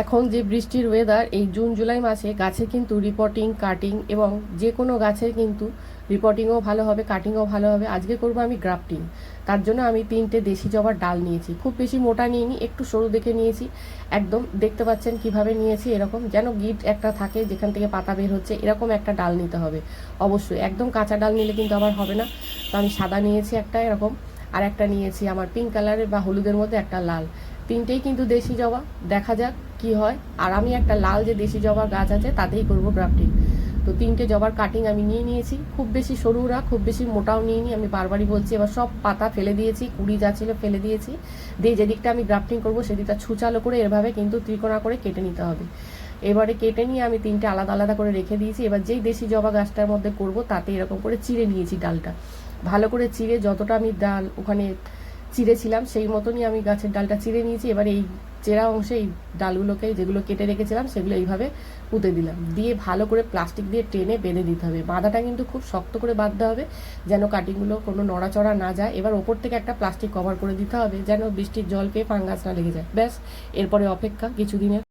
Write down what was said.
এখন যে বৃষ্টির ওয়েদার এই জুন জুলাই মাসে গাছে কিন্তু রিপোর্টিং কাটিং এবং যে কোনো গাছের কিন্তু রিপোর্টিংও ভালো হবে কাটিংও ভালো হবে। আজকে করব আমি গ্রাফটিং তার জন্য আমি তিনটে দেশি জবার ডাল নিয়েছি। খুব বেশি মোটা নিইনি, একটু সরু দেখে নিয়েছি। একদম দেখতে পাচ্ছেন কীভাবে নিয়েছি এরকম, যেন গিট একটা থাকে, যেখান থেকে পাতা বের হচ্ছে, এরকম একটা ডাল নিতে হবে। অবশ্যই, একদম কাঁচা ডাল নিলে কিন্তু আবার হবে না। তো আমি সাদা নিয়েছি একটা এরকম। আর একটা নিয়েছি আমার পিঙ্ক কালারের বা হলুদের মধ্যে একটা লাল। তিনটেই কিন্তু দেশি জবা, দেখা যাক কি হয়। আর আমি একটা লাল যে দেশি জবার গাছ আছে, তাতেই করব গ্রাফটিং তো তিনটে জবার কাটিং আমি নিয়ে নিয়েছি। খুব বেশি সরু না খুব বেশি মোটাও নিইনি, আমি বারবারই বলছি, এবার সব পাতা ফেলে দিয়েছি, কুড়ি যা ছিল ফেলে দিয়েছি। দিয়ে যেদিকটা আমি গ্রাফটিং করব, সেদিকটা ছুচালো করে এভাবে কিন্তু ত্রিকোণা করে কেটে নিতে হবে। এবারে কেটে নিয়ে আমি তিনটে আলাদা আলাদা করে রেখে দিয়েছি। এবার যেই দেশি জবা গাছটার মধ্যে করব, তাতে এরকম করে চিড়ে নিয়েছি ডালটা। ভালো করে চিড়ে যতটা আমি ডাল ওখানে চিড়েছিলাম, সেই মতনই আমি গাছের ডালটা চিড়ে নিয়েছি। এবার এই চেরা অংশে এই ডালগুলোকে যেগুলো কেটে রেখেছিলাম, সেগুলো এইভাবে পুঁতে দিলাম। দিয়ে ভালো করে প্লাস্টিক দিয়ে টেনে বেঁধে দিতে হবে। বাঁধাটা কিন্তু খুব শক্ত করে বাঁধতে হবে, যেন কাটিংগুলো কোনো নড়াচড়া না যায়। এবার ওপর থেকে একটা প্লাস্টিক কভার করে দিতে হবে, যেন বৃষ্টির জল পেয়ে ফাঙ্গাস না লেগে যায়। ব্যাস, এরপরে অপেক্ষা কিছুদিনের।